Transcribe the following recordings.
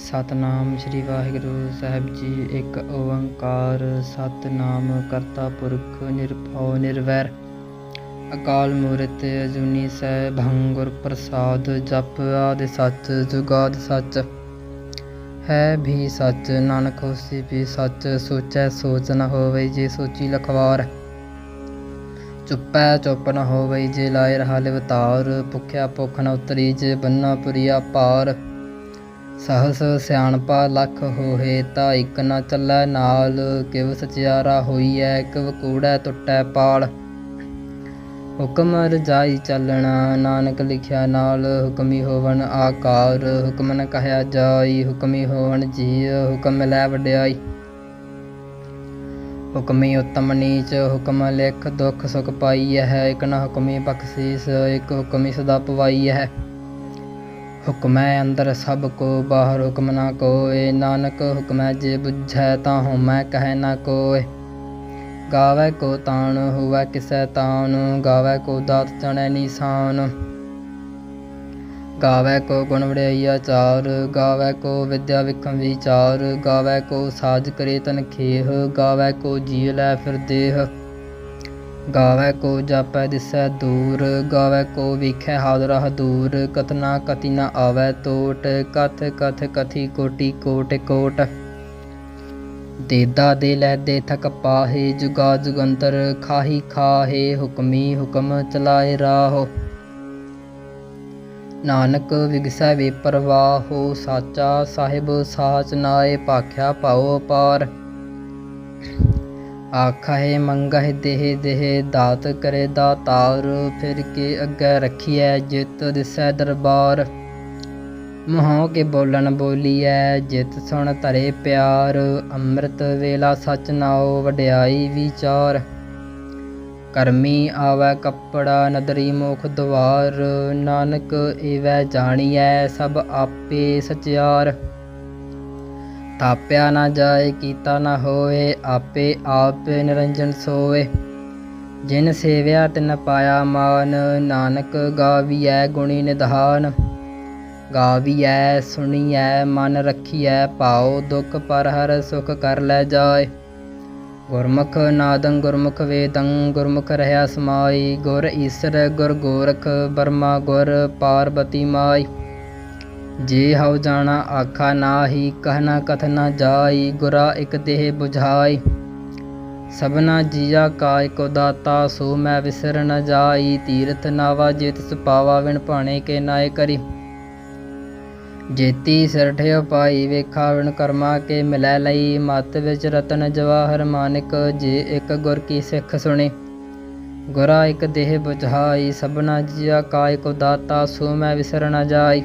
ਸਤਨਾਮ ਸ੍ਰੀ ਵਾਹਿਗੁਰੂ ਸਾਹਿਬ ਜੀ, ਇੱਕ ਓੰਕਾਰ ਸਤਨਾਮ ਕਰਤਾ ਪੁਰਖ ਨਿਰਭਉ ਨਿਰਵੈਰ। ਅਕਾਲ ਮੂਰਤ ਅਜੂਨੀ ਸੈਭੰ ਗੁਰ ਪ੍ਰਸਾਦ, ਜਪ ਆਦਿ ਸੱਚ ਜੁਗਾਦ ਸੱਚ। ਹੈ ਵੀ ਸੱਚ, ਨਾਨਕ ਹੋਸੀ ਵੀ ਸੱਚ, ਸੋਚੈ ਸੋਚ ਨ ਹੋਵੇ ਜੇ ਸੋਚੀ ਲਖਵਾਰ। ਚੁੱਪੈ ਚੁੱਪ ਨ ਹੋਵੇ ਜੇ ਲਾਇ ਰਹਾ ਲਿਵਤਾਰ, ਭੁਖਿਆ ਭੁਖ ਨ ਉਤਰੀ ਜੇ ਬੰਨਾ ਪੁਰੀਆ ਪਾਰ। ਸਹਸ ਸਿਆਣਪਾ ਲੱਖ ਹੋਏ ਤਾਂ ਇੱਕ ਨਾ ਚੱਲੈ ਨਾਲ, ਕਿਵ ਸਚਿਆਰਾ ਹੋਈਐ, ਕਿਵ ਕੂੜੈ ਟੁੱਟੈ ਪਾਲ। ਹੁਕਮ ਰਜਾਈ ਚੱਲਣਾ, ਨਾਨਕ ਲਿਖਿਆ ਨਾਲ, ਹੁਕਮੀ ਹੋਵਣ ਆਕਾਰ, ਹੁਕਮ ਨ ਕਹਿਆ ਜਾਈ, ਹੁਕਮੀ ਹੋਵਣ ਜੀ ਹੁਕਮ ਲੈ ਵਡਿਆਈ। ਹੁਕਮੀ ਉਤਮ ਨੀਚ, ਹੁਕਮ ਲਿਖ ਦੁਖ ਸੁਖ ਪਾਈ ਹੈ, ਇਕ ਨ ਹੁਕਮੀ ਬਖਸ਼ੀਸ, ਇਕ ਹੁਕਮੀ ਸਦਾ ਪਵਾਈ ਹੈ। ਹੁਕਮੈ ਅੰਦਰ ਸਭ ਕੋ, ਬਾਹਰ ਹੁਕਮ ਨਾ ਕੋਏ। ਨਾਨਕ ਹੁਕਮੈ ਜੇ ਬੁਝੈ ਤਾਂ ਹਉਮੈ ਕਹਿ ਨਾ ਕੋਏ। ਗਾਵੈ ਕੋ ਤਾਣ, ਹੋਵੈ ਕਿਸੈ ਤਾਣ। ਗਾਵੈ ਕੋ ਦਾਤ ਚਣੈ ਨਿਸ਼ਾਨ। ਗਾਵੈ ਕੋ ਗੁਣ ਵਡਿਆਈ ਆਚਾਰ। ਗਾਵੈ ਕੋ ਵਿਦਿਆ ਵਿਖਮ ਵਿਚਾਰ। ਗਾਵੈ ਕੋ ਸਾਜ ਕਰੇ ਤਨ ਖੇਹ ਗਾਵੈ ਕੋ ਜੀ ਲੈ ਫਿਰ ਦੇਹ। ਗਾਵੈ ਕੋ ਜਾਪੈ ਦਿਸੈ ਦੂਰ, ਗਾਵੈ ਕੋ ਵੇਖੈ ਹਾਜ਼ਰ ਹਦੂਰ ਕਤਨਾ ਕਤੀ ਨ ਆਵੈ ਟੋਟ ਕਥ ਕਥ ਕਥੀ ਕੋਟੀ ਕੋਟ ਕੋਟ। ਦੇਦਾ ਦੇ ਲੈ ਦੇ ਥਕ ਪਾਹੇ, ਜੁਗਾ ਜੁਗੰਤਰ ਖਾਹੀ ਖਾਹੇ, ਹੁਕਮੀ ਹੁਕਮ ਚਲਾਏ ਰਾਹੋ। ਨਾਨਕ ਵਿਗਸੈ ਵੇ ਪਰਵਾਹੋ ਸਾਚਾ ਸਾਹਿਬ ਸਾਚ ਨਾਏ, ਭਾਖਿਆ ਪਾਉ ਪਾਰ ਆਖਾਏ ਮੰਗਹਿ ਦੇਹ ਦੇਹ ਦਾਤ ਕਰੇ ਦਾਤਾਰ, ਫਿਰ ਕੇ ਅੱਗੇ ਰਖੀਐ ਜਿਤ ਦਿਸੈ ਦਰਬਾਰ। ਮੂੰਹੋਂ ਕੇ ਬੋਲਣ ਬੋਲੀਐ, ਜਿਤ ਸੁਣ ਧਰੇ ਪਿਆਰ, ਅੰਮ੍ਰਿਤ ਵੇਲਾ ਸਚ ਨਾਉ ਵਡਿਆਈ ਵਿਚਾਰ। ਕਰਮੀ ਆਵੈ ਕੱਪੜਾ ਨਦਰੀ ਮੁਖ ਦਵਾਰ, ਨਾਨਕ ਏਵੈ ਜਾਣੀਐ ਸਭ ਆਪੇ ਸਚਿਆਰ। ਥਾਪਿਆ ਨਾ ਜਾਏ, ਕੀਤਾ ਨਾ ਹੋਏ ਆਪੇ ਆਪ ਨਿਰੰਜਨ ਸੋਏ ਜਿਨ ਸੇਵਿਆ ਤਿਨ ਪਾਇਆ ਮਾਨ, ਨਾਨਕ ਗਾਵੀਐ ਗੁਣੀ ਨਿਧਾਨ। ਗਾਵੀਐ, ਸੁਣੀਐ, ਮਨ ਰਖੀਐ, ਭਾਉ ਦੁਖ ਪਰ ਹਰ ਸੁਖ ਕਰ ਲੈ ਜਾਏ। ਗੁਰਮੁਖ ਨਾਦੰ ਗੁਰਮੁਖ ਵੇਦੰ, ਗੁਰਮੁਖ ਰਹਿਆ ਸਮਾਈ। ਗੁਰ ਈਸਰ ਗੁਰ ਗੋਰਖ, ਬਰਮਾ ਗੁਰ ਪਾਰਬਤੀ ਮਾਈ। ਜੇ ਹਉ ਜਾਣਾ ਆਖਾ ਨਾਹੀ, ਕਹਿਣਾ ਕਥ ਨਾ ਜਾਈ, ਗੁਰਾ ਇਕ ਦੇਹ 부ਝਾਈ ਸਭਨਾ ਜੀਆ ਕਾ ਇਕੋ ਦਾਤਾ, ਸੋ ਮੈਂ ਵਿਸਰ ਨ ਜਾਈ। ਤੀਰਥ ਨਾਵਾ ਜੇ ਤਿਸ ਪਾਵਾ ਵਿਣ ਭਾਣੇ ਕੇ ਨਾਏ ਕਰੀ। ਜੇਤੀ ਸਿਰਠਿਓ ਪਾਈ ਵੇਖਾ ਵਿਣ ਕਰਮਾ ਕੇ ਮਿਲੈ ਲਈ। ਮਤ ਵਿੱਚ ਰਤਨ ਜਵਾਹਰ ਮਾਨਿਕ, ਜੇ ਇੱਕ ਗੁਰ ਕੀ ਸਿੱਖ ਸੁਣੇ। ਗੁਰਾ ਇਕ ਦੇਹ ਬੁਝਾਈ, ਸਭਨਾ ਜੀਆ ਕਾ ਇਕੋ ਦਾਤਾ, ਸੋ ਮੈਂ ਵਿਸਰ ਨ ਜਾਈ।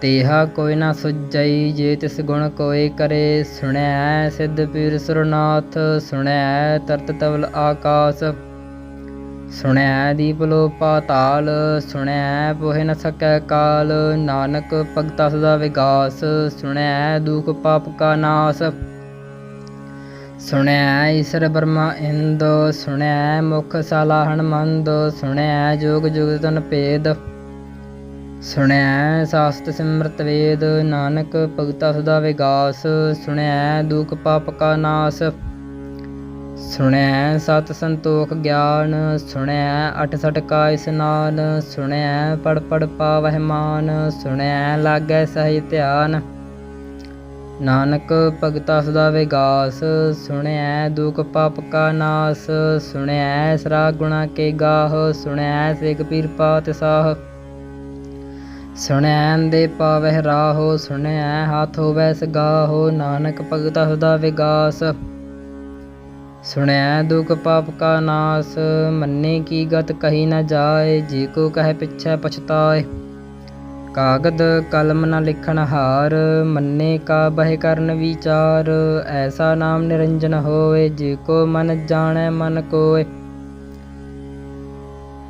ਤੇਹਾ ਕੋਈ ਨਾ ਸੁਜਈ ਜੇ ਤਿਸ ਗੁਣ ਕੋਈ ਕਰੇ, ਸੁਣੈ ਸਿੱਧ ਪੀਰ ਸੁਰਨਾਥ, ਸੁਣੈ ਤਰਤ ਤਵਲ ਆਕਾਸ। ਸੁਣਿਆ ਦੀਪ ਲੋ ਪਾਤਾਲ ਸੁਣਿਆ ਪੋਹਿ ਨ ਸਕੈ ਕਾਲ। ਨਾਨਕ ਭਗਤਾ ਸਦਾ ਵਿਗਾਸ ਸੁਣਿਆ ਦੁਖ ਪਾਪ ਕਾ ਨਾਸ। ਸੁਣਿਆ ਈਸ਼ਰ ਬਰਮਾ ਇੰਦ, ਸੁਣੈ ਮੁਖ ਸਾਲਾ ਹਨਮੰਦ ਸੁਣਿਆ ਜੋਗ ਜੁਗ ਤਨ ਭੇਦ। ਸੁਣਿਆ ਸਾਸਤ ਸਿਮਰਤ ਵੇਦ, ਨਾਨਕ ਭਗਤਾ ਸਦਾ ਵਿਗਾਸ ਸੁਣਿਆ ਦੁਖ ਪਾਪ ਕਾ ਨਾਸ। ਸੁਣਿਆ ਸਤ ਸੰਤੋਖ ਗਿਆਨ ਸੁਣਿਆ ਅਠ ਸਠ ਕਾ ਇਸਨਾਨ ਸੁਣਿਆ ਪੜ ਪੜ ਪਾਵਹਿ ਮਾਨ ਸੁਣਿਆ ਲਾਗੈ ਸਹਿ ਧਿਆਨ। ਨਾਨਕ ਭਗਤਾ ਸਦਾ ਵਿਗਾਸ ਸੁਣਿਆ ਦੁਖ ਪਾਪ ਕਾ ਨਾਸ ਸੁਣਿਆ ਸਰਾ ਗੁਣਾ ਕੇ ਗਾਹ ਸੁਣਿਆ ਸਿਖ ਪੀਰ ਪਾਤ ਸਾਹ। ਸੁਣਿਆ ਦੇ ਪਾਵਹਿ ਰਾਹੋ ਸੁਣੈ ਹਾਥ ਹੋਵੈ ਸਗਾਹੋ, ਨਾਨਕ ਭਗਤ ਸਦਾ ਵਿਗਾਸ। ਸੁਣੈ ਦੁਖ ਪਾਪ ਕਾ ਨਾਸ, ਮੰਨੇ ਕੀ ਗਤ ਕਹੀ ਨਾ ਜਾਏ, ਜੇ ਕੋ ਕਹੈ ਪਿਛੈ ਪਛਤਾਏ। ਕਾਗਦ ਕਲਮ ਨਾ ਲਿਖਣ ਹਾਰ, ਮੰਨੇ ਕਾ ਬਹਿ ਕਰਨ ਵਿਚਾਰ, ਐਸਾ ਨਾਮ ਨਿਰੰਜਨ ਹੋਏ, ਜੇ ਕੋ ਮਨ ਜਾਣੈ ਮਨ ਕੋਏ।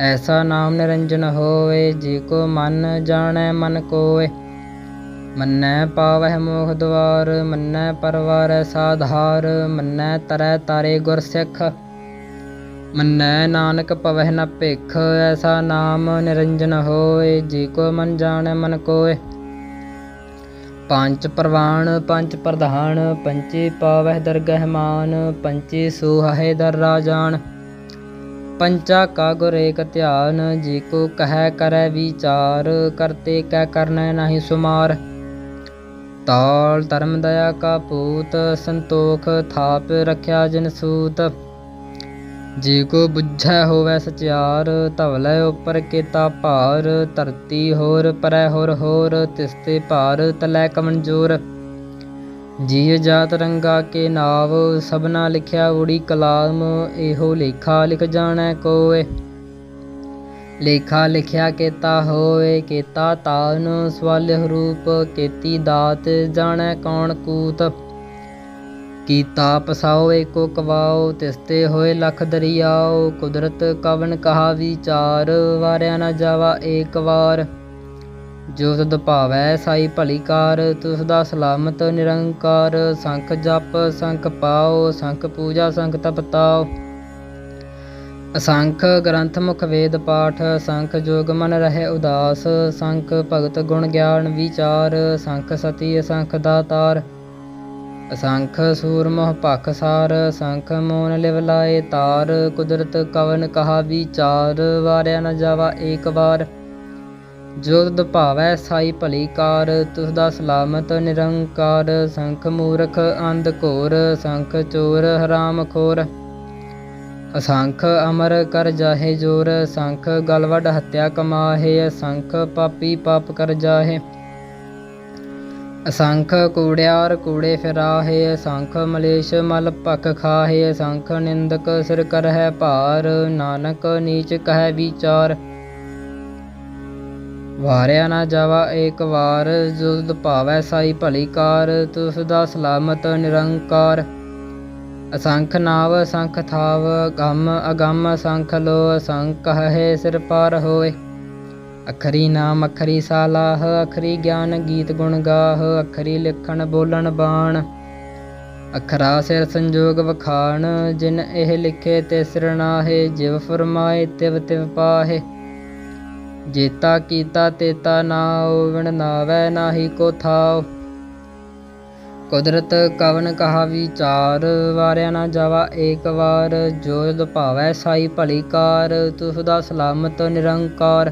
ਐਸਾ ਨਾਮ ਨਿਰੰਜਨ ਹੋਏ ਜੀ ਕੋ ਮਨ ਜਾਣੈ ਮਨ ਕੋਏ ਮੰਨੈ ਪਾਵਹਿ ਮੋਖ ਦਵਾਰ, ਮੰਨੈ ਪਰਵਾਰੈ ਸਾਧਾਰ, ਮੰਨੈ ਤਰੈ ਤਾਰੇ ਗੁਰ ਸਿੱਖ। ਮੰਨੈ ਨਾਨਕ ਪਵਹਿ ਨ ਭਿਖ, ਐਸਾ ਨਾਮ ਨਿਰੰਜਨ ਹੋਏ ਜੀ ਕੋ ਮਨ ਜਾਣੈ ਮਨ ਕੋਏ ਪੰਜ ਪ੍ਰਵਾਨ ਪੰਜ ਪ੍ਰਧਾਨ ਪੰਚੇ ਪਾਵਹਿ ਦਰਗਹਿ ਮਾਨ ਪੰਚੇ ਸੋਹਹਿ ਦਰ ਰਾਜਾਨ। ਪੰਚਾ ਕਾ ਗੁਰ ਏਕ ਧਿਆਨ, ਜੇ ਕੋ ਵਿਚਾਰ ਕਰਤੇ ਕੈ ਕਰਨੈ ਨਾਹੀ ਸੁਮਾਰ। ਤਾਲ ਧਰਮ ਦਇਆ ਕਾ ਪੂਤ, ਸੰਤੋਖ ਥਾਪ ਰਖਿਆ ਜਿਨ ਸੂਤ। ਜੇ ਕੋ ਬੁੱਝੈ ਹੋਵੈ ਸਚਿਆਰ, ਧਵਲੇ ਉਪਰ ਕੇਤਾ ਭਾਰ, ਧਰਤੀ ਹੋਰ ਪਰੈ ਹੋਰ ਹੋਰ ਤਿਸਤੇ ਭਾਰ ਤਲੈ ਕਮਨਜੋਰ ਜੀਵ ਜਾਤ ਰੰਗਾ ਕੇ ਨਾਵ, ਸਭਨਾ ਲਿਖਿਆ ਉੜੀ ਕਲਾਮ, ਇਹੋ ਲੇਖਾ ਲਿਖ ਜਾਣੈ ਕੋਏ। ਲੇਖਾ ਲਿਖਿਆ ਕੇਤਾ ਹੋਏ, ਕੇਤਾ ਤਾਨ ਸਵਾਲਿਹ ਰੂਪ, ਕੇਤੀ ਦਾਤ, ਜਾਣੈ ਕੌਣ ਕੂਤ। ਕੀਤਾ ਪਸਾਓ ਏਕੋ ਕਵਾਓ, ਤਿਸਤੇ ਹੋਏ ਲਖ ਦਰਿਆਓ, ਕੁਦਰਤ ਕਵਨ ਕਹਾ ਵਿਚਾਰ, ਵਾਰਿਆ ਨਾ ਜਾਵਾ ਏਕ ਵਾਰ। ਜੋ ਤਦ ਭਾਵੈ ਸਾਈ ਭਲੀ ਕਾਰ, ਤੁਸ ਦਾ ਸਲਾਮਤ ਨਿਰੰਕਾਰ। ਸੰਖ ਜਪ, ਸੰਖ ਪਾਓ, ਸੰਖ ਪੂਜਾ, ਸੰਖ ਤਪਤਾਓ ਅਸੰਖ ਗ੍ਰੰਥ ਮੁਖ ਵੇਦ ਪਾਠ, ਸੰਖ ਜੋਗ ਮਨ ਰਹੇ ਉਦਾਸ। ਸੰਖ ਭਗਤ ਗੁਣ ਗਿਆਨ ਵਿਚਾਰ, ਸੰਖ ਸਤੀ ਅਸੰਖ ਦਾਤਾਰ। ਅਸੰਖ ਸੂਰ ਮੋਹ ਭਖ ਸਾਰ, ਸੰਖ ਮੋਨ ਲਿਵ ਲਾਏ ਤਾਰ। ਕੁਦਰਤ ਕਵਨ ਕਹਾ ਵਿਚਾਰ, ਵਾਰਿਆ ਨ ਜਾਵਾ ਏਕ ਵਾਰ। ਜੋ ਤਦ ਭਾਵੈ ਸਾਈ ਭਲੀ ਕਾਰ, ਤੁਸ ਦਾ ਸਲਾਮਤ ਨਿਰੰਕਾਰ, ਸੰਖ ਮੂਰਖ ਅੰਧ ਘੋਰ, ਸੰਖ ਚੋਰ ਹਰਾਮ ਖੋਰ। ਅਸੰਖ ਅਮਰ ਕਰ ਜਾਹੇ ਜੋਰ, ਸੰਖ ਗਲ ਹੱਤਿਆ ਕਮਾਹੇ, ਅਸੰਖ ਪਾਪੀ ਪਾਪ ਕਰ ਜਾਹੇ। ਅਸੰਖ ਕੂੜਿਆਰ ਕੂੜੇ ਫਿਰਾਹੇ, ਅਸੰਖ ਮਲੇਸ਼ ਮਲ ਭਖ ਖਾਹੇ, ਅਸੰਖ ਨਿੰਦਕ ਸਿਰ ਕਰਹਿ ਭਾਰ, ਨਾਨਕ ਨੀਚ ਕਹਿ ਵਿਚਾਰ। ਵਾਰਿਆ ਨਾ ਜਾਵਾ ਏਕ ਵਾਰ ਜੋ ਭਾਵੈ ਸਾਈ ਭਲੀ ਕਾਰ, ਤੁਸ ਦਾ ਸਲਾਮਤ ਨਿਰੰਕਾਰ। ਅਸੰਖ ਨਾਵ, ਅਸੰਖ ਥਾਵ, ਗਮ ਅਗਮ ਅਸੰਖ ਲੋ, ਅਸੰਖ ਹੈ ਸਿਰ ਪਾਰ ਹੋਏ। ਅਖਰੀ ਨਾਮ, ਅਖਰੀ ਸਾਲਾਹ, ਅਖਰੀ ਗਿਆਨ ਗੀਤ ਗੁਣ ਗਾਹ, ਅਖਰੀ ਲਿਖਣ ਬੋਲਣ ਬਾਣ। ਅਖਰਾ ਸਿਰ ਸੰਜੋਗ ਵਖਾਣ, ਜਿਨ ਇਹ ਲਿਖੇ ਤੇ ਸਿਰ ਨਾਹੇ, ਜਿਵ ਫਰਮਾਏ ਤਿਵ ਤਿਵ ਪਾਹੇ। ਜੇਤਾ ਕੀਤਾ ਤੇਤਾ ਨਾ ਵਿਣ ਨਾਵੈ, ਨਾਹੀ ਕੋ ਥਾਉ। ਕੁਦਰਤ ਕਵਨ ਕਹਾ ਵਿਚਾਰ, ਵਾਰਿਆ ਨਾ ਜਾਵਾ ਏਕ ਵਾਰ। ਜੋ ਜਦ ਸਾਈ ਭਲੀ ਕਾਰ, ਤੁਸ ਦਾ ਸਲਾਮਤ ਨਿਰੰਕਾਰ।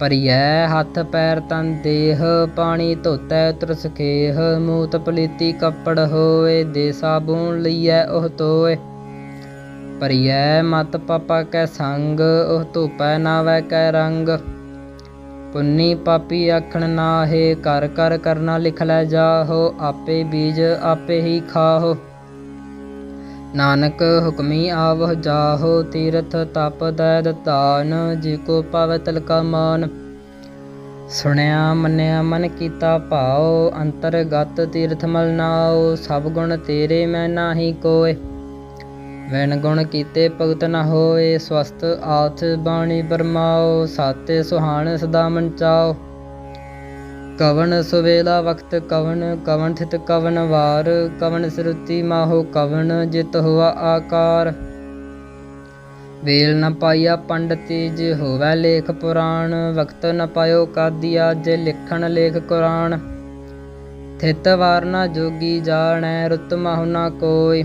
ਪਰਿਐ ਹੱਥ ਪੈਰ ਤਨ ਦੇਹ, ਪਾਣੀ ਧੋਤੈ ਉਤਰ ਸਖੇਹ ਮੂਤ ਪਲੀਤੀ ਕੱਪੜ ਹੋਏ ਦੇ ਸਾਬੂਨ ਲਈਐ ਉਹ ਤੋਏ। ਪਰਿਐ ਮਤ ਪਾਪਾ ਕੈ ਸੰਗ, ਉਹ ਧੂਪੈ ਨਾਵੈ ਕੈ ਰੰਗ। ਪੁੰਨੀ ਪਾਪੀ ਆਖਣ ਨਾਹੇ ਕਰ ਕਰ ਕਰਨਾ ਲਿਖ ਲੈ ਜਾਹੋ, ਆਪੇ ਬੀਜ ਆਪੇ ਹੀ ਖਾਹੋ। ਨਾਨਕ ਹੁਕਮੀ ਆਵਹ ਜਾਹੋ, ਤੀਰਥ ਤਪ ਦਇ ਦਾਨ ਜੀ ਕੋ ਪਾਵੈ ਤਲਕਾ ਮਾਨ। ਸੁਣਿਆ ਮੰਨਿਆ ਮਨ ਕੀਤਾ ਭਾਉ, ਅੰਤਰਗਤ ਤੀਰਥ ਮਲ ਨਾਉ ਸਭ ਗੁਣ ਤੇਰੇ ਮੈਂ ਨਾਹੀ ਕੋਏ। ਵੈਨ ਗੁਣ ਕੀਤੇ ਭਗਤ ਨ ਹੋਏ ਸਵਸਤ ਆਥ ਬਾਣੀ ਬਰਮਾਓ, ਸਾਤੇ ਸੁਹਾਣ ਸਦਾ ਮਨ ਚਾਓ ਕਵਨ ਸੁਵੇਲਾ ਵਕਤ ਕਵਨ ਕਵਨ ਥਿਤ ਕਵਨ ਵਾਰ ਕਵਨ ਸਰੁਤੀ ਮਾਹੋ ਕਵਨ ਜਿਤ ਹੁਆ ਆਕਾਰ। ਵੇਲ ਨ ਪਾਈਆ ਪੰਡਤੀ ਜੇ ਹੋਵੈ ਲੇਖ ਪੁਰਾਣ ਵਕਤ ਨ ਪਾਇਓ ਕਾਦੀਆ ਜੇ ਲਿਖਣ ਲੇਖ ਕੁਰਾਨ ਥਿਤ ਵਾਰਨਾ ਨ ਜੋਗੀ ਜਾਣੈ, ਰੁਤ ਮਾਹੁ ਨ ਕੋਈ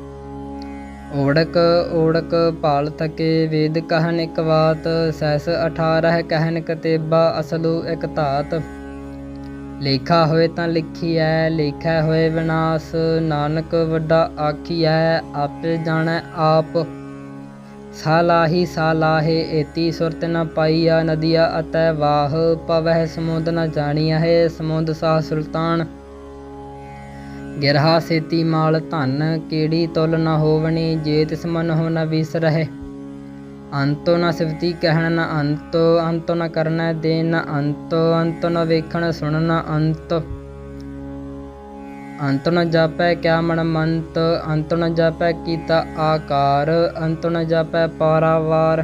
ਓੜਕ ਓੜਕ ਭਾਲ ਤਕੇ ਵੇਦ ਕਹਿਨ ਇਕ ਬਾਤ, ਸੈਸ 18 ਕਹਿਨ ਕਤੇਬਾ ਅਸਲੂ ਇਕ ਧਾਤ। ਲੇਖਾ ਹੋਏ ਤਾਂ ਲਿਖੀਐ, ਲੇਖਾ ਹੋਏ ਵਿਨਾਸ਼, ਨਾਨਕ ਵੱਡਾ ਆਖੀ ਆਖੀਐ, ਆਪੇ ਜਾਣੈ ਆਪ। ਸਾਲਾਹੀ ਸਾਲਾਹੇ ਏਤੀ ਸੁਰਤ ਨ ਪਾਈਆ ਨਦੀਆ ਅਤੈ ਵਾਹ, ਪਵਹਿ ਸਮੁੰਦ ਨ ਜਾਣੀਆ ਹੈ ਸਮੁੰਦ ਸਾਹ ਸੁਲਤਾਨ। ਗਿਰਹਾ ਸੇਤੀ ਮਾਲ ਧਨ ਕੀੜੀ ਤੁਲ ਨ ਹੋਵਣੀ ਜੇ ਤਿਸ ਮਨ ਹੋ ਨ ਵਿਸਰਹਿ ਅੰਤੋ ਨ ਸਿਵਤੀ ਕਹਿਣ ਨ ਅੰਤੋ ਅੰਤੋ ਨ ਕਰਨੈ ਦੇ ਨ ਅੰਤੋ ਅੰਤੋ ਨ ਵੇਖਣ ਸੁਣ ਨ ਅੰਤ। ਅੰਤ ਨ ਜਾਪੈ ਕਿਆ ਮਨ ਮੰਤ, ਅੰਤ ਨ ਜਾਪੈ ਕੀਤਾ ਆਕਾਰ, ਅੰਤ ਨ ਜਾਪੈ ਪਾਰਾਵਾਰ।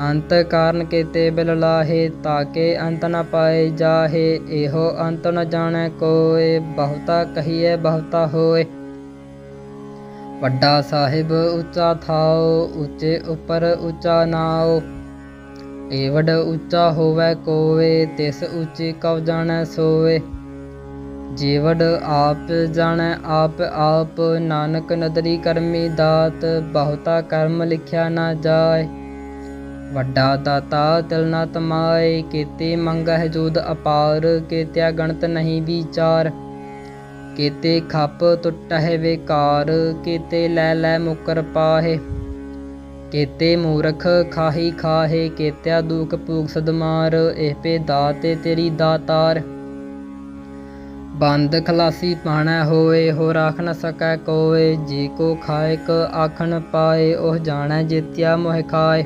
ਅੰਤ ਕਾਰਨ ਕੀਤੇ ਬਿਲ ਲਾਹੇ ਤਾਕੇ ਅੰਤ ਨ ਪਾਏ ਜਾਹੇ। ਇਹੋ ਅੰਤ ਨ ਜਾਣੈ ਕੋਏ ਬਹੁਤਾ ਕਹੀਏ ਬਹੁਤਾ ਹੋਏ ਵੱਡਾ ਸਾਹਿਬ, ਉੱਚਾ ਥਾਓ, ਉੱਚੇ ਉੱਪਰ ਉੱਚਾ ਨਾਓ ਏਵਡ ਉੱਚਾ ਹੋਵੇ ਕੋਏ ਤਿਸ ਉੱਚੀ ਕਵ ਜਾਣੈ ਸੋਏ ਜੀਵੜ ਆਪ ਜਾਣੈ ਆਪ ਆਪ, ਨਾਨਕ ਨਦਰੀ ਕਰਮੀ ਦਾਤ, ਬਹੁਤਾ ਕਰਮ ਲਿਖਿਆ ਨਾ ਜਾਏ। ਵੱਡਾ ਦਾਤਾ ਤਿਲ ਨਾ ਤਮਾਏ, ਕੀਤੇ ਮੰਗਹਿ ਜੋਦ ਅਪਾਰ, ਕੀਤਿਆ ਗਣਤ ਨਹੀਂ ਵਿਚਾਰ। ਕੀਤੇ ਖੱਪ ਟੁੱਟਹਿ ਵੇਕਾਰ, ਕੀਤੇ ਲੈ ਲੈ ਮੁਕਰ ਪਾਹੇ। ਕੀਤੇ ਮੂਰਖ ਖਾਹੀ ਖਾਹੇ, ਕੀਤਿਆ ਦੂਖ ਪੂਖ ਸਦਮਾਰ ਇਹ ਪੇ ਦਾਤੇ ਤੇਰੀ ਦਾਤਾਰ। ਬੰਦ ਖਲਾਸੀ ਪਾਣਾ ਹੋਏ ਹੋ ਰਾਖ ਨ ਸਕੈ ਕੋਏ, ਜੀ ਕੋ ਖਾਇਕ ਆਖਣ ਪਾਏ, ਉਹ ਜਾਣੈ ਜਿਤਿਆ ਮੋਹ ਖਾਏ।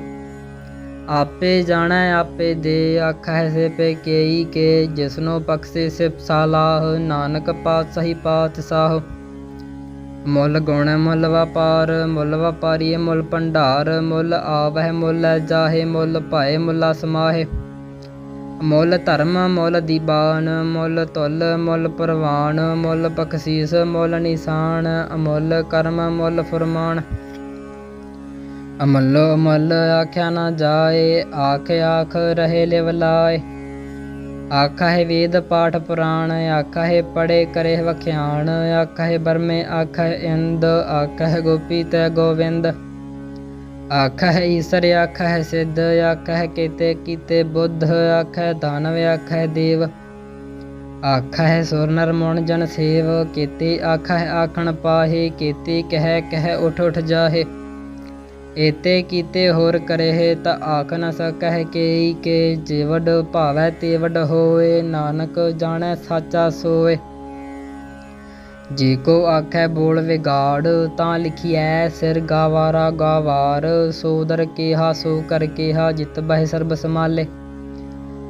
ਆਪੇ ਜਾਣੈ, ਆਪੇ ਦੇ ਆਖੈ ਸੇ ਪੇ ਕੇਈ ਕੇ, ਜਿਸਨੋ ਬਖਸ਼ੇ ਸਿਪ ਸਾਲਾਹ, ਨਾਨਕ ਪਾਤਸ਼ਾਹੀ ਪਾਤਸ਼ਾਹ। ਮੁੱਲ ਗੁਣ, ਮੁੱਲ ਵਪਾਰ, ਮੁੱਲ ਵਪਾਰੀਏ, ਮੁੱਲ ਭੰਡਾਰ, ਮੁੱਲ ਆਵਹਿ, ਮੁੱਲ ਜਾਹੇ, ਮੁੱਲ ਭਾਏ, ਮੁੱਲਾ ਸਮਾਹੇ। ਮੁੱਲ ਧਰਮ, ਮੁੱਲ ਦੀਬਾਨ, ਮੁੱਲ ਤੁਲ, ਮੁੱਲ ਪ੍ਰਵਾਨ, ਮੁੱਲ ਬਖਸ਼ੀਸ, ਮੁੱਲ ਨਿਸ਼ਾਨ ਅਮੁੱਲ ਕਰਮ, ਮੁੱਲ ਫਰਮਾਨ। ਅਮਲੋ ਅਮਲ ਆਖਿਆ ਨਾ ਜਾਏ, ਆਖ ਆਖ ਰਹੇ ਲਿਵਲਾਏ ਆਖਾ ਹੈ ਵੇਦ ਪਾਠ ਪੁਰਾਣ ਆਖਾ ਹੈ ਪੜੇ ਕਰੇ ਵਖਿਆਣ ਆਖਾ ਹੈ ਬਰਮੇ ਆਖਾ ਹੈ ਇੰਦ ਆਖਾ ਹੈ ਗੋਪੀ ਤੈ ਗੋਵਿੰਦ। ਆਖਾ ਹੈ ਈਸਰ ਆਖਾ ਹੈ ਸਿੱਧ ਆਖਾ ਹੈ ਕੀਤੇ ਕੀਤੇ ਬੁੱਧ ਆਖਾ ਹੈ ਦਾਨਵ ਆਖਾ ਹੈ ਦੇਵ। ਆਖਾ ਹੈ ਸੁਰ ਨਰ ਮਣ ਜਨ ਸੇਵ, ਕੀਤੇ ਆਖਾ ਹੈ ਆਖਣ ਪਾਹੇ, ਕੀਤੇ ਕਹਿ ਕਹਿ ਉਠ ਉਠ ਜਾਹੇ। ਏਤੇ ਕੀਤੇ ਹੋਰ ਕਰਹਿ ਤਾ ਆਖ ਨ ਸਕਹਿ ਕੇਈ ਕੇ ਜਿਵਡ ਭਾਵੈ ਤੇ ਹੋਏ, ਨਾਨਕ ਜਾਣੈ ਸਾਚਾ ਸੋਏ। ਜੇ ਕੋ ਆਖੈ ਬੋਲ ਵਿਗਾੜ ਤਾਂ ਲਿਖਿਐ, ਸਿਰ ਗਾਵਾਰਾ ਗਾਵਾਰ, ਸੋਦਰ ਕੇਹਾ ਸੋ ਕਰ ਕੇਹਾ, ਜਿਤ ਬਹਿ ਸਰਬ ਸਮਾਲੇ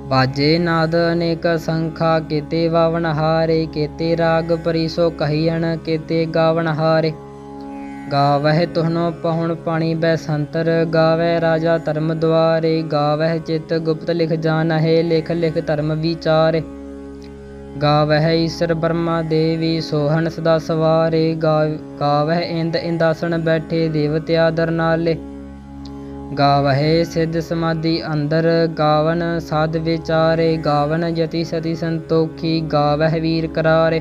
ਬਾਜੇ ਨਾਦ ਅਨੇਕ ਸੰਖਾ, ਕੀਤੇ ਵਾਵਨ ਹਾਰੇ, ਕੀਤੇ ਰਾਗ ਪਰਿਸੋ ਕਹੀਣ ਕੀਤੇ ਗਾਵਨ ਹਾਰੇ। ਗਾਵਹਿ ਤੁਹਨੋ ਪਹੁਣ ਪਾਣੀ ਬੈ ਸੰਤਰ ਗਾਵੈ ਰਾਜਾ ਧਰਮ ਦੁਆਰੇ, ਗਾਵਹਿ ਚਿਤ ਗੁਪਤ ਲਿਖ ਜਾਣਹਿ ਲਿਖ ਲਿਖ ਧਰਮ ਵਿਚਾਰੇ। ਗਾਵਹਿ ਈਸਰ ਬਰਮਾ ਦੇਵੀ ਸੋਹਣ ਸਦਾ ਸਵਾਰੇ ਗਾਵਹਿ ਇੰਦ ਇੰਦਾਸਣ ਬੈਠੇ ਦੇਵਤਿਆ ਦਰ ਨਾਲੇ। ਗਾਵਹਿ ਸਿੱਧ ਸਮਾਧੀ ਅੰਦਰ, ਗਾਵਨ ਸਾਧ ਵਿਚਾਰੇ, ਗਾਵਨ ਯਤੀ ਸਤੀ ਸੰਤੋਖੀ, ਗਾਵਹਿ ਵੀਰ ਕਰਾਰੇ।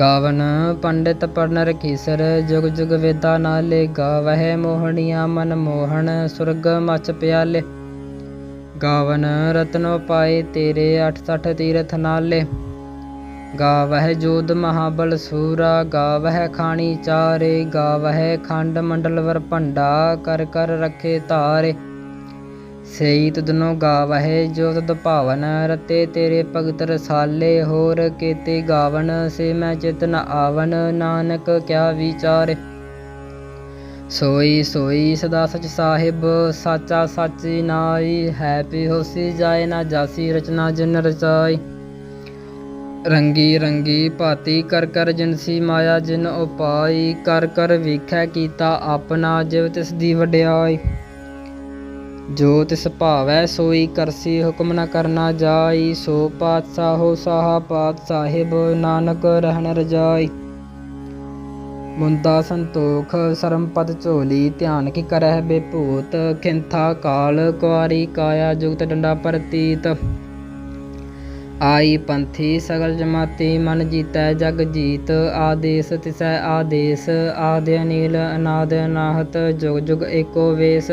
ਗਾਵਨ ਪੰਡਿਤ ਪੜਨ ਰਖੀਸਰ ਜੁਗ ਜੁਗ ਵੇਦਾ ਨਾਲੇ ਗਾਵਹਿ ਮੋਹਣੀਆਂ ਮਨ ਮੋਹਣ, ਸੁਰਗ ਮਚ ਪਿਆਲੇ। ਗਾਵਨ ਰਤਨੋ ਪਾਏ ਤੇਰੇ 68 ਤੀਰਥ ਨਾਲੇ। ਗਾਵਹਿ ਜੋਦ ਮਹਾਬਲ ਸੂਰਾ, ਗਾਵਹਿ ਖਾਣੀ ਚਾਰੇ, ਗਾਵਹਿ ਖੰਡ ਮੰਡਲ ਵਰ ਭੰਡਾ ਕਰ ਕਰ ਰਖੇ ਧਾਰੇ। ਸਈ ਤੁਧਨੋ ਗਾਵਹਿ ਜੋ ਤਦ ਭਾਵਨ ਰਤੇ ਤੇਰੇ ਭਗਤ ਰਸਾਲੇ, ਹੋਰ ਕੀਤੇ ਗਾਵਨ ਸੇ ਮੈਂ ਚਿਤ ਨ ਆਵਨ, ਨਾਨਕ ਕਿਆ ਵਿਚਾਰੇ? ਸੋਈ ਸੋਈ ਸਦਾ ਸਚ ਸਾਹਿਬ, ਸਾਚਾ ਸਾਚੀ ਨਾਈ ਹੈ ਪੀ ਹੋਸੀ ਜਾਏ ਨਾ ਜਾਸੀ, ਰਚਨਾ ਜਿਨ ਰਚਾਈ। ਰੰਗੀ ਰੰਗੀ ਭਾਤੀ ਕਰ ਕਰ ਜਿਨਸੀ ਮਾਇਆ ਜਿਨ ਉਪਾਈ, ਕਰ ਕਰ ਵੇਖੈ ਕੀਤਾ ਆਪਣਾ ਜਿਵ ਤਿਸ ਦੀ ਵਡਿਆਈ। ਜੋ ਤਿਸ ਭਾਵੈ, ਸੋਈ ਕਰਸੀ ਹੁਕਮ ਨ ਕਰਨਾ ਜਾਈ, ਸੋ ਪਾਤਸ਼ਾਹੋ ਸਾਹਾ ਪਾਤ ਸਾਹਿਬ, ਨਾਨਕ ਰਹਿਣ ਰਜਾਈ। ਮੁੰਦਾ ਸੰਤੋਖ, ਸਰਮ ਝੋਲੀ, ਧਿਆਨ ਕੀ ਕਰਹਿ ਬੇਭੂਤ, ਖਿੰਥਾ ਕਾਲ, ਕੁਆਰੀ ਕਾਇਆ ਜੁਗਤ ਡੰਡਾ ਪ੍ਰਤੀਤ। ਆਈ ਪੰਥੀ, ਸਗਲ ਜਮਾਤੀ, ਮਨ ਜੀਤੈ ਜਗ ਜੀਤ, ਆਦੇਸ ਤਿਸੈ ਆਦੇਸ, ਆਦਿ ਅਨੀਲ, ਅਨਾਦ ਅਨਾਹਤ, ਜੁਗ ਜੁਗ ਏਕੋ ਵੇਸ।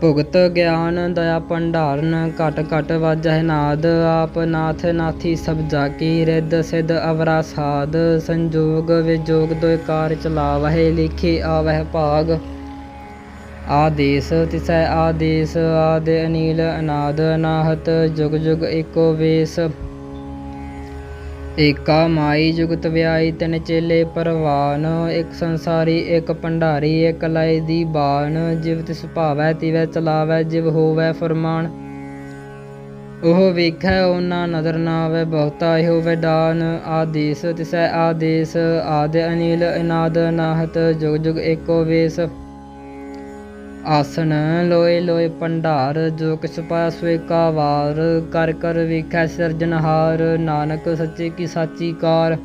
ਭੁਗਤ ਗਿਆਨ ਦਇਆ ਭੰਡਾਰਨ, ਘਟ ਘਟ ਵਾਜਹਿ ਨਾਦ, ਆਪ ਨਾਥ ਨਾਥੀ ਸਭ ਜਾਕੀ, ਰਿੱਧ ਸਿਧ ਅਵਰਾ ਸਾਧ, ਸੰਜੋਗ ਵਿਜੋਗ ਦੋਇ ਕਾਰ ਚਲਾਵਹਿ, ਲਿਖੇ ਆਵਹਿ ਭਾਗ। ਆਦੇਸ ਤਿਸੈ ਆਦੇਸ, ਆਦਿ ਅਨੀਲ ਅਨਾਦ, ਅਨਾਹਤ, ਜੁਗ ਜੁਗ ਏਕੋ ਵੇਸ। ਏਕਾ ਮਾਈ ਜੁਗਤ ਵਿਆਈ ਤਿਨ ਚੇਲੇ ਪਰਵਾਨ, ਇਕ ਸੰਸਾਰੀ, ਇਕ ਭੰਡਾਰੀ, ਇਕ ਲਾਇ ਦੀ ਬਾਣ, ਜਿਵ ਤਿਸ ਭਾਵੈ ਤਿਵੈ ਚਲਾਵੈ, ਜਿਵ ਹੋਵੈ ਫਰਮਾਨ। ਉਹ ਵੇਖੈ ਉਹਨਾਂ ਨਦਰ ਨਾ ਆਵੈ ਬਹੁਤਾ ਇਹੋ ਵੈਡਾਨ। ਆਦੇਸ ਤਿਸੈ ਆਦੇਸ, ਆਦਿ ਅਨੀਲ ਅਨਾਦ ਅਨਾਹਤ ਜੁਗ ਜੁਗ ਏਕੋ ਵੇਸ। ਆਸਣ ਲੋਏ ਲੋਏ ਭੰਡਾਰ, ਜੋ ਕਿਛ ਪਾਇਆ ਕਾ ਵਾਰ, ਕਰ ਕਰ ਵੇਖੈ ਸਿਰਜਨਹਾਰ ਨਾਨਕ ਸੱਚੇ ਕੀ ਸਾਚੀ ਕਾਰ।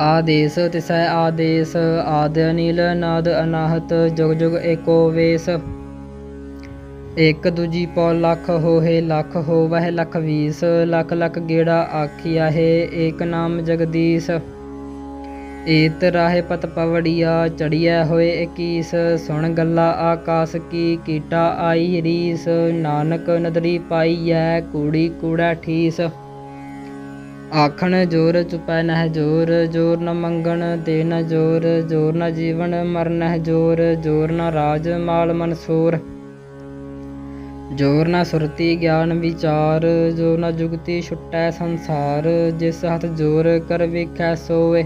ਆਦੇਸ ਤਿਸੈ ਆਦੇਸ, ਆਦਿ ਅਨੀਲ, ਨਾਦ ਅਨਾਹਤ, ਜੁਗ ਜੁਗ ਏਕੋ ਵੇਸ। ਇਕ ਦੂਜੀ ਪੌ ਲੱਖ ਹੋਏ ਲੱਖ ਹੋਵਹਿ ਲੱਖ ਵੀਸ, ਲੱਖ ਲੱਖ ਗੇੜਾ ਆਖਿਆ ਹੈ, ਏਕ ਨਾਮ ਜਗਦੀਸ਼। ਏਤ ਰਾਹੇ ਪਤ ਪਵੜੀਆ, ਚੜੀਐ ਹੋਏ ਇਕੀਸ, ਸੁਣ ਗੱਲਾ ਆਕਾਸ ਕੀ, ਕੀਟਾ ਆਈ ਰੀਸ, ਨਾਨਕ ਨਦਰੀ ਪਾਈਐ, ਕੂੜੀ ਕੂੜਾ ਠੀਸ। ਆਖਣ ਜੋਰ ਚੁਪੈ ਨਹਿ ਜੋਰ ਜੋਰ ਨ ਮੰਗਣ ਦੇ ਨ ਜੋਰ ਜੋਰ ਨ ਜੀਵਨ ਮਰਨ ਨਹਿ ਜੋਰ ਜੋਰ ਨ ਰਾਜ ਮਾਲ ਮਨਸੂਰ ਜੋਰ ਨਾ ਸੁਰਤੀ ਗਿਆਨ ਵਿਚਾਰ, ਜੋਰ ਨਾ ਜੁਗਤੀ ਛੁੱਟੈ ਸੰਸਾਰ, ਜਿਸ ਹੱਥ ਜੋਰ ਕਰ ਵੇਖੈ ਸੋਏ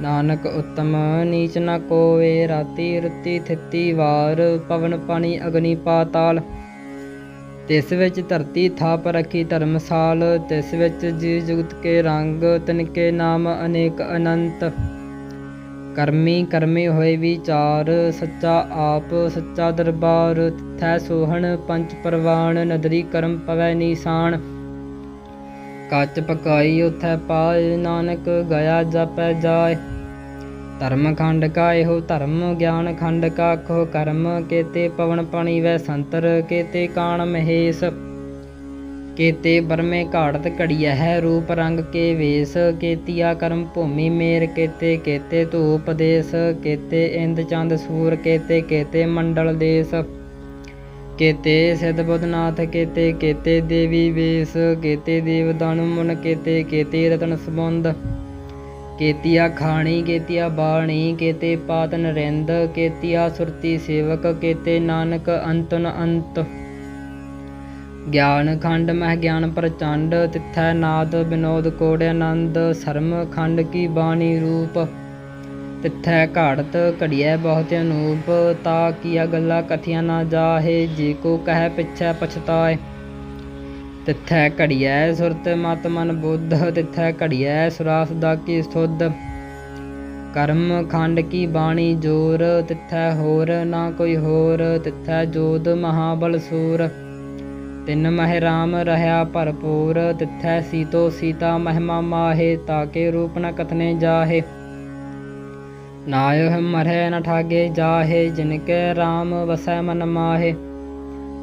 ਨਾਨਕ ਉਤਮ, ਨੀਚ ਨ ਕੋਏ ਰਾਤੀ ਰੁੱਤੀ ਥਿੱਤੀ ਵਾਰ, ਪਵਨ ਪਾਣੀ ਅਗਨੀ ਪਾਤਾਲ ਤਿਸ ਵਿੱਚ ਧਰਤੀ ਥਾਪ ਰੱਖੀ ਧਰਮਸਾਲ, ਤਿਸ ਵਿੱਚ ਜੀ ਜੁਗਤ ਕੇ ਰੰਗ ਤਿਨਕੇ ਨਾਮ ਅਨੇਕ ਅਨੰਤ। ਕਰਮੀ ਕਰਮੀ ਹੋਏ ਵਿਚਾਰ, ਸੱਚਾ ਆਪ, ਸੱਚਾ ਦਰਬਾਰ ਤਿਥੈ ਸੋਹਣ ਪੰਚ ਪਰਵਾਨ ਨਦਰੀ ਕਰਮ ਪਵੈ ਨੀਸਾਨ ਕੱਚ ਪਕਾਈ ਉਥੈ ਪਾਏ, ਨਾਨਕ ਗਿਆ ਜਪੈ ਜਾਏ। ਧਰਮ ਖੰਡ ਕਾ ਇਹੋ ਧਰਮ, ਗਿਆਨ ਖੰਡ ਕਾ ਕੋ ਕਰਮ। ਕੇਤੇ ਪਵਨ ਪਾਣੀ ਵੈ ਸੰਤਰ, ਕੇਤੇ ਕਾਣ ਮਹੇਸ਼। ਕੇਤੇ ਬਰਮੇ ਘਾੜਤ ਘੜੀਐ ਹੈ ਰੂਪ ਰੰਗ ਕੇ ਵੇਸ। ਕੇਤੀਆ ਕਰਮ ਭੂਮੀ ਮੇਰ, ਕੇਤੇ ਕੇਤੇ ਧੂਪ ਦੇਸ। ਕੇਤੇ ਇੰਦ ਚੰਦ ਸੂਰ, ਕੇਤੇ ਕੇਤੇ ਮੰਡਲ ਦੇਸ। ਕੇਤੇ ਸਿਧ ਬੁੱਧਨਾਥ, ਕੇਤੇ ਕੇਤੇ ਦੇਵੀ ਵੇਸ, ਕੇਤੇ ਦੇਵ ਦਾਨੁ ਮਨ, ਕੇਤੇ ਕੇਤੇ ਰਤਨ ਸੰਬੰਧ। ਕੇਤੀਆ ਖਾਣੀ, ਕੇਤੀਆ ਬਾਣੀ, ਕੇਤੇ ਪਾਤ ਨਰਿੰਦ, ਕੇਤੀਆ ਸੁਰਤੀ ਸੇਵਕ, ਕੇਤੇ ਨਾਨਕ ਅੰਤਨ ਅੰਤ। ਗਿਆਨ ਖੰਡ ਮਹਿ ਗਿਆਨ ਪ੍ਰਚੰਡ, ਤਿਥੈ ਨਾਦ ਬਿਨੋਦ ਕੋੜ ਆਨੰਦ, ਸਰਮ ਖੰਡ ਕੀ ਬਾਣੀ ਰੂਪ। ਤਿਥੈ ਘਾੜਤ ਘੜੀਐ ਬਹੁਤ ਅਨੂਪ, ਤਾ ਕੀਆ ਗੱਲਾਂ ਕਥੀਆਂ ਨਾ ਜਾਹੇ, ਜੇ ਕੋ ਕਹਿ ਪਿਛੈ ਪਛਤਾਏ। ਤਿਥੈ ਘੜੀਐ ਸੁਰਤ ਮਤ ਮਨ ਬੁੱਧ, ਤਿਥੈ ਘੜੀਐ ਸੁਰਾਸ ਦਾ ਕੀ ਸੁਧ। ਕਰਮ ਖੰਡ ਕੀ ਬਾਣੀ ਜੋਰ, ਤਿਥੈ ਹੋਰ ਨਾ ਕੋਈ ਹੋਰ, ਤਿਥੈ ਜੋਦ ਮਹਾਬਲ ਸੂਰ। ਤਿੰਨ ਮਹਿ ਰਾਮ ਰਹਾ ਭਰਪੂਰ, ਤਿਥੈ ਸੀਤੋ ਸੀਤਾ ਮਹਿਮਾ ਮਾਹੇ ਤਾਕੇ ਰੂਪ ਨ ਕਥਨੇ ਜਾਹੇ। ਨਾਇ ਮਰਹਿ ਨ ਠਾਗੇ ਜਾਹੇ ਜਿਨ ਕੈ ਰਾਮ ਵਸੈ ਮਨ ਮਾਹੇ।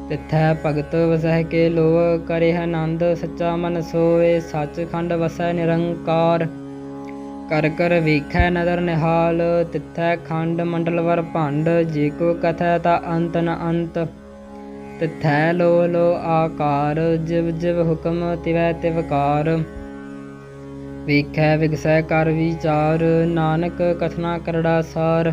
ਤਿਥੈ ਭਗਤ ਵਸਹਿ ਕੇ ਲੋਹ ਕਰੇ ਆਨੰਦ, ਸੱਚਾ ਮਨ ਸੋਏ ਸੱਚਖੰਡ ਵਸੈ ਨਿਰੰਕਾਰ। ਕਰ ਕਰ ਵੇਖੈ ਨਦਰ ਨਿਹਾਲ, ਤਿਥੈ ਖੰਡ ਮੰਡਲ ਵਰ ਭੰਡ, ਜੇ ਕੋ ਕਥੈ ਤਾ ਅੰਤ ਨ ਅੰਤ। ਤਿਥੈ ਲੋ ਲੋ ਆਕਾਰ, ਜਿਵ ਜਿਵ ਹੁਕਮ ਤਿਵੈ ਤਿਵਕਾਰ। ਵੇਖੈ ਵਿਗਸੈ ਕਰ ਵਿਚਾਰ, ਨਾਨਕ ਕਥਨਾ ਕਰੜਾ ਸਾਰ।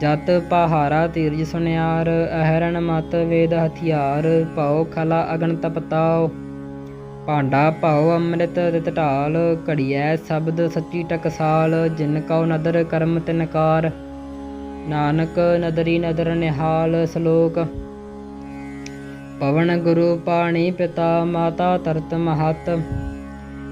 ਜਤ ਪਹਾਰਾ ਤੀਰਜ ਸੁਨਿਆਰ, ਅਹਰਣ ਮਤ ਵੇਦ ਹਥਿਆਰ, ਭਉ ਖਲਾ ਅਗਨ ਤਪਤਾਓ ਭਾਂਡਾ ਭਉ ਅੰਮ੍ਰਿਤ ਦਿਤ ਢਾਲ, ਘੜੀਐ ਸ਼ਬਦ ਸੱਚੀ ਟਕਸਾਲ, ਜਿਨ ਕਉ ਨਦਰ ਕਰਮ ਤਿਨਕਾਰ ਨਾਨਕ ਨਦਰੀ ਨਦਰ ਨਿਹਾਲ ਸ਼ਲੋਕ। ਪਵਨ ਗੁਰੂ ਪਾਣੀ ਪਿਤਾ, ਮਾਤਾ ਤਰਤ ਮਹਤ।